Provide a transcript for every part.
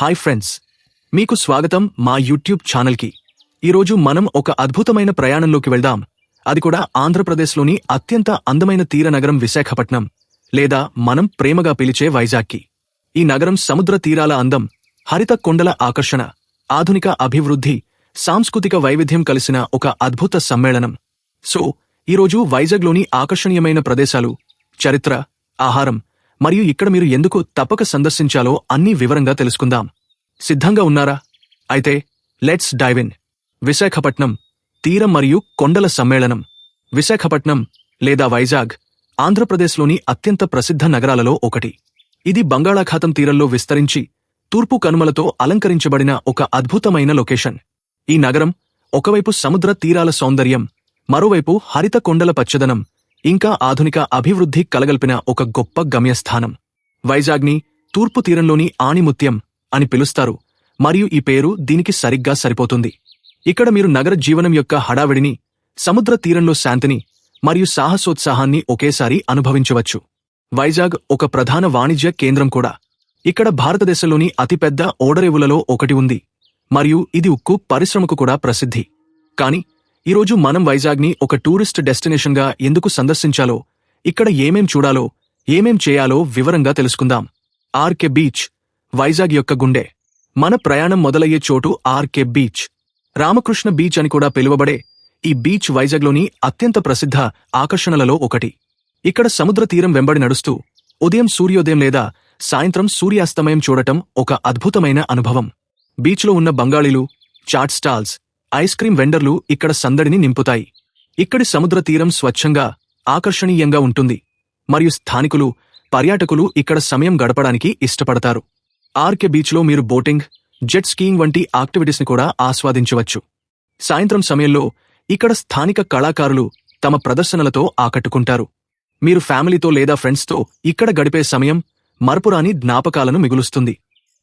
Hi friends మీకు స్వాగతం మా యూట్యూబ్ ఛానల్కి. ఈరోజు మనం ఒక అద్భుతమైన ప్రయాణంలోకి వెళ్దాం. అది కూడా ఆంధ్రప్రదేశ్లోని అత్యంత అందమైన తీర నగరం విశాఖపట్నం లేదా మనం ప్రేమగా పిలిచే వైజాగ్కి. ఈ నగరం సముద్ర తీరాల అందం హరిత కొండల ఆకర్షణ ఆధునిక అభివృద్ధి సాంస్కృతిక వైవిధ్యం కలిసిన ఒక అద్భుత సమ్మేళనం. సో ఈరోజు వైజాగ్లోని ఆకర్షణీయమైన ప్రదేశాలు చరిత్ర ఆహారం మరియు ఇక్కడ మీరు ఎందుకు తప్పక సందర్శించాలో అన్ని వివరంగా తెలుసుకుందాం. సిద్ధంగా ఉన్నారా? అయితే లెట్స్ డైవిన్ విశాఖపట్నం తీరం మరియు కొండల సమ్మేళనం. విశాఖపట్నం లేదా వైజాగ్ ఆంధ్రప్రదేశ్లోని అత్యంత ప్రసిద్ధ నగరాలలో ఒకటి. ఇది బంగాళాఖాతం తీరంలో విస్తరించి తూర్పు కనుమలతో అలంకరించబడిన ఒక అద్భుతమైన లొకేషన్. ఈ నగరం ఒకవైపు సముద్ర తీరాల సౌందర్యం మరోవైపు హరిత కొండల పచ్చదనం ఇంకా ఆధునిక అభివృద్ధి కలగల్పిన ఒక గొప్ప గమ్యస్థానం. వైజాగ్ని తూర్పు తీరంలోని ఆణిముత్యం అని పిలుస్తారు మరియు ఈ పేరు దీనికి సరిగ్గా సరిపోతుంది. ఇక్కడ మీరు నగర జీవనం యొక్క హడావిడిని సముద్ర తీరంలో శాంతిని మరియు సాహసోత్సాహాన్ని ఒకేసారి అనుభవించవచ్చు. వైజాగ్ ఒక ప్రధాన వాణిజ్య కేంద్రం కూడా. ఇక్కడ భారతదేశంలోని అతిపెద్ద ఓడరేవులలో ఒకటి ఉంది మరియు ఇది ఉక్కు పరిశ్రమకు కూడా ప్రసిద్ధి. కానీ ఈరోజు మనం వైజాగ్ని ఒక టూరిస్ట్ డెస్టినేషన్గా ఎందుకు సందర్శించాలో ఇక్కడ ఏమేం చూడాలో ఏమేం చేయాలో వివరంగా తెలుసుకుందాం. ఆర్కే బీచ్ వైజాగ్ యొక్క గుండె. మన ప్రయాణం మొదలయ్యే చోటు ఆర్కే బీచ్. రామకృష్ణ బీచ్ అని కూడా పిలువబడే ఈ బీచ్ వైజాగ్లోని అత్యంత ప్రసిద్ధ ఆకర్షణలలో ఒకటి. ఇక్కడ సముద్ర తీరం వెంబడి నడుస్తూ ఉదయం సూర్యోదయం లేదా సాయంత్రం సూర్యాస్తమయం చూడటం ఒక అద్భుతమైన అనుభవం. బీచ్లో ఉన్న బంగాళీలు చాట్ స్టాల్స్ ఐస్ క్రీం వెండర్లు ఇక్కడ సందడిని నింపుతాయి. ఇక్కడి సముద్ర తీరం స్వచ్ఛంగా ఆకర్షణీయంగా ఉంటుంది. మరియు స్థానికులు పర్యాటకులు ఇక్కడ సమయం గడపడానికి ఇష్టపడతారు. ఆర్కే బీచ్లో మీరు బోటింగ్ జెట్ స్కీయింగ్ వంటి యాక్టివిటీస్ని కూడా ఆస్వాదించవచ్చు. సాయంత్రం సమయంలో ఇక్కడ స్థానిక కళాకారులు తమ ప్రదర్శనలతో ఆకట్టుకుంటారు. మీరు ఫ్యామిలీతో లేదా ఫ్రెండ్స్తో ఇక్కడ గడిపే సమయం మరపురాని జ్ఞాపకాలను మిగులుస్తుంది.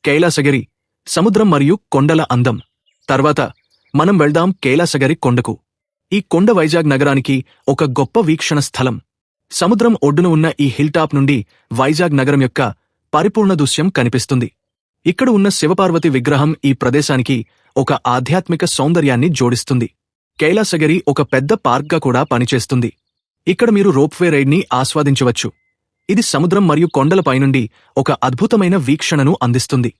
కైలాసగిరి సముద్రం మరియు కొండల అందం. తర్వాత మనం వెళ్దాం కైలాసగరి కొండకు. ఈ కొండ వైజాగ్ నగరానికి ఒక గొప్ప వీక్షణ స్థలం. సముద్రం ఒడ్డున ఉన్న ఈ హిల్టాప్ నుండి వైజాగ్ నగరం యొక్క పరిపూర్ణ దృశ్యం కనిపిస్తుంది. ఇక్కడ ఉన్న శివపార్వతి విగ్రహం ఈ ప్రదేశానికి ఒక ఆధ్యాత్మిక సౌందర్యాన్ని జోడిస్తుంది. కైలాసగిరి ఒక పెద్ద పార్క్గా కూడా పనిచేస్తుంది. ఇక్కడ మీరు రోప్వే రైడ్ని ఆస్వాదించవచ్చు. ఇది సముద్రం మరియు కొండలపై నుండి ఒక అద్భుతమైన వీక్షణను అందిస్తుంది.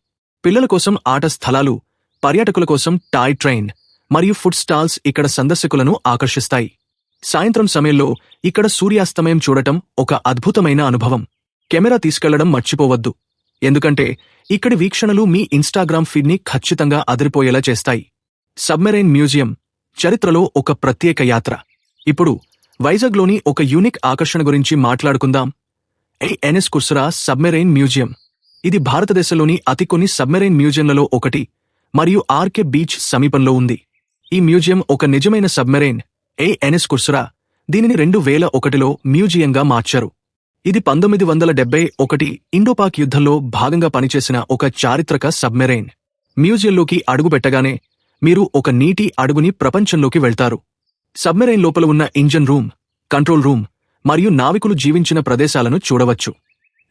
పిల్లల కోసం ఆట స్థలాలు పర్యాటకుల కోసం టాయ్ ట్రైన్ మరియు ఫుడ్ స్టాల్స్ ఇక్కడ సందర్శకులను ఆకర్షిస్తాయి. సాయంత్రం సమయంలో ఇక్కడ సూర్యాస్తమయం చూడటం ఒక అద్భుతమైన అనుభవం. కెమెరా తీసుకెళ్ళడం మర్చిపోవద్దు. ఎందుకంటే ఇక్కడి వీక్షణలు మీ ఇన్స్టాగ్రామ్ ఫీడ్ని ఖచ్చితంగా అదిరిపోయేలా చేస్తాయి. సబ్మెరైన్ మ్యూజియం చరిత్రలో ఒక ప్రత్యేక యాత్ర. ఇప్పుడు వైజాగ్లోని ఒక యూనిక్ ఆకర్షణ గురించి మాట్లాడుకుందాం. N S Kursura submarine museum. ఇది భారతదేశంలోని అతి కొన్ని సబ్మెరైన్ మ్యూజియంలలో ఒకటి మరియు ఆర్కే బీచ్ సమీపంలో ఉంది. ఈ మ్యూజియం ఒక నిజమైన సబ్మెరైన్ ఏఎన్ఎస్ కుర్సురా. దీనిని రెండు వేల ఒకటిలో మ్యూజియంగా మార్చారు. ఇది పంతొమ్మిది వందల డెబ్బై ఒకటి ఇండోపాక్ యుద్ధంలో భాగంగా పనిచేసిన ఒక చారిత్రక సబ్మెరైన్. మ్యూజియంలోకి అడుగుపెట్టగానే మీరు ఒక నీటి అడుగుని ప్రపంచంలోకి వెళ్తారు. సబ్మెరైన్ లోపల ఉన్న ఇంజన్ రూమ్ కంట్రోల్ రూమ్ మరియు నావికులు జీవించిన ప్రదేశాలను చూడవచ్చు.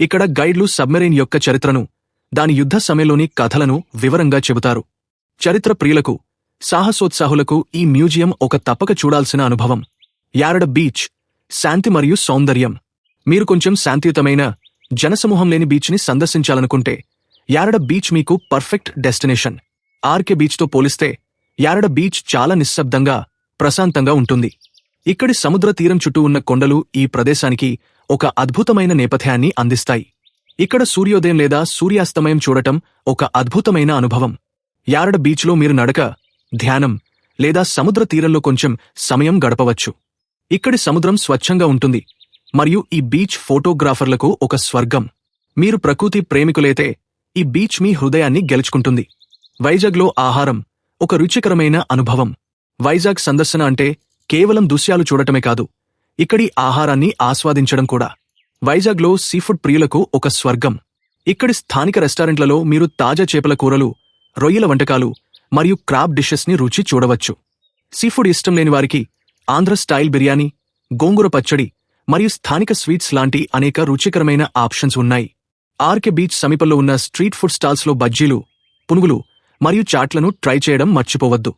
ఇక్కడ గైడ్లు సబ్మెరైన్ యొక్క చరిత్రను దాని యుద్ధ సమయంలోని కథలను వివరంగా చెబుతారు. చరిత్ర ప్రియులకు సాహసోత్సాహులకు ఈ మ్యూజియం ఒక తప్పక చూడాల్సిన అనుభవం. యారడ బీచ్ శాంతి మరియు సౌందర్యం. మీరు కొంచెం శాంతియుతమైన జనసమూహం లేని బీచ్ని సందర్శించాలనుకుంటే యారడ బీచ్ మీకు పర్ఫెక్ట్ డెస్టినేషన్. ఆర్కే బీచ్తో పోలిస్తే యారడ బీచ్ చాలా నిశ్శబ్దంగా ప్రశాంతంగా ఉంటుంది. ఇక్కడి సముద్ర తీరం చుట్టూ ఉన్న కొండలు ఈ ప్రదేశానికి ఒక అద్భుతమైన నేపథ్యాన్ని అందిస్తాయి. ఇక్కడ సూర్యోదయం లేదా సూర్యాస్తమయం చూడటం ఒక అద్భుతమైన అనుభవం. యారడ బీచ్లో మీరు నడక ధ్యానం లేదా సముద్ర తీరంలో కొంచెం సమయం గడపవచ్చు. ఇక్కడి సముద్రం స్వచ్ఛంగా ఉంటుంది. మరియు ఈ బీచ్ ఫోటోగ్రాఫర్లకు ఒక స్వర్గం. మీరు ప్రకృతి ప్రేమికులైతే ఈ బీచ్ మీ హృదయాన్ని గెలుచుకుంటుంది. వైజాగ్లో ఆహారం ఒక రుచికరమైన అనుభవం. వైజాగ్ సందర్శన అంటే కేవలం దృశ్యాలు చూడటమే కాదు ఇక్కడి ఆహారాన్ని ఆస్వాదించడం కూడా. వైజాగ్లో సీఫుడ్ ప్రియులకు ఒక స్వర్గం. ఇక్కడి స్థానిక రెస్టారెంట్లలో మీరు తాజా చేపల కూరలు రొయ్యల వంటకాలు మరియు క్రాబ్ డిషెస్ని రుచి చూడవచ్చు. సీఫుడ్ ఇష్టం లేని వారికి ఆంధ్ర స్టైల్ బిర్యానీ గోంగూర పచ్చడి మరియు స్థానిక స్వీట్స్ లాంటి అనేక రుచికరమైన ఆప్షన్స్ ఉన్నాయి. ఆర్కే బీచ్ సమీపంలో ఉన్న స్ట్రీట్ ఫుడ్ స్టాల్స్లో బజ్జీలు పునుగులు మరియు చాట్లను ట్రై చేయడం మర్చిపోవద్దు.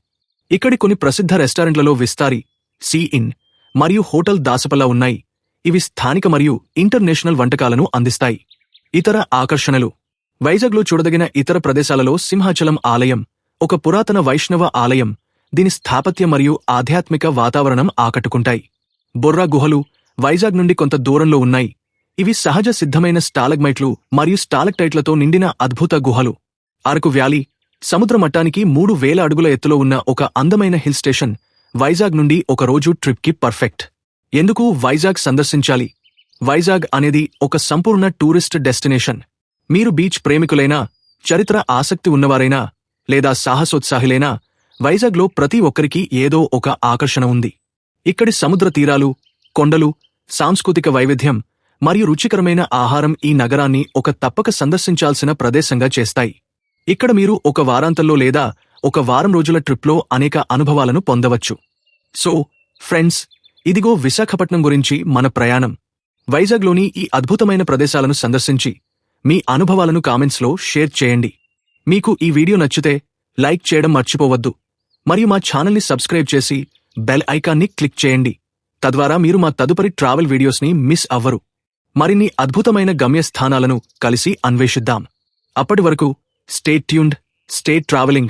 ఇక్కడి కొన్ని ప్రసిద్ధ రెస్టారెంట్లలో విస్తారి సీ ఇన్ మరియు హోటల్ దాసపల్లా ఉన్నాయి. ఇవి స్థానిక మరియు ఇంటర్నేషనల్ వంటకాలను అందిస్తాయి. ఇతర ఆకర్షణలు. వైజాగ్లో చూడదగిన ఇతర ప్రదేశాలలో సింహాచలం ఆలయం ఒక పురాతన వైష్ణవ ఆలయం దీని స్థాపత్య మరియు ఆధ్యాత్మిక వాతావరణం ఆకట్టుకుంటాయి. బొర్రా గుహలు వైజాగ్ నుండి కొంత దూరంలో ఉన్నాయి. ఇవి సహజ సిద్ధమైన స్టాలగ్మైట్లు మరియు స్టాలక్టైట్లతో నిండిన అద్భుత గుహలు. అరకు వ్యాలీ సముద్ర మట్టానికి మూడు వేల అడుగుల ఎత్తులో ఉన్న ఒక అందమైన హిల్ స్టేషన్ వైజాగ్ నుండి ఒక రోజు ట్రిప్కి పర్ఫెక్ట్. ఎందుకు వైజాగ్ సందర్శించాలి? వైజాగ్ అనేది ఒక సంపూర్ణ టూరిస్ట్ డెస్టినేషన్. మీరు బీచ్ ప్రేమికులైనా చరిత్ర ఆసక్తి ఉన్నవారైనా లేదా సాహసోత్సాహులైనా వైజాగ్లో ప్రతి ఒక్కరికి ఏదో ఒక ఆకర్షణ ఉంది. ఇక్కడి సముద్ర తీరాలు కొండలు సాంస్కృతిక వైవిధ్యం మరియు రుచికరమైన ఆహారం ఈ నగరాన్ని ఒక తప్పక సందర్శించాల్సిన ప్రదేశంగా చేస్తాయి. ఇక్కడ మీరు ఒక వారాంతంలో లేదా ఒక వారం రోజుల ట్రిప్లో అనేక అనుభవాలను పొందవచ్చు. సో ఫ్రెండ్స్ ఇదిగో విశాఖపట్నం గురించి మన ప్రయాణం. వైజాగ్లోని ఈ అద్భుతమైన ప్రదేశాలను సందర్శించి మీ అనుభవాలను కామెంట్స్లో షేర్ చేయండి. మీకు ఈ వీడియో నచ్చితే లైక్ చేయడం మర్చిపోవద్దు. మరియు మా ఛానల్ని సబ్స్క్రైబ్ చేసి బెల్ ఐకాన్ని క్లిక్ చేయండి. తద్వారా మీరు మా తదుపరి ట్రావెల్ వీడియోస్ని మిస్ అవ్వరు. మరిన్ని అద్భుతమైన గమ్యస్థానాలను కలిసి అన్వేషిద్దాం. అప్పటి వరకు స్టే ట్యూన్డ్ స్టే ట్రావెలింగ్.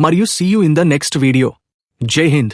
మరియు see you in the next video. Jai Hind.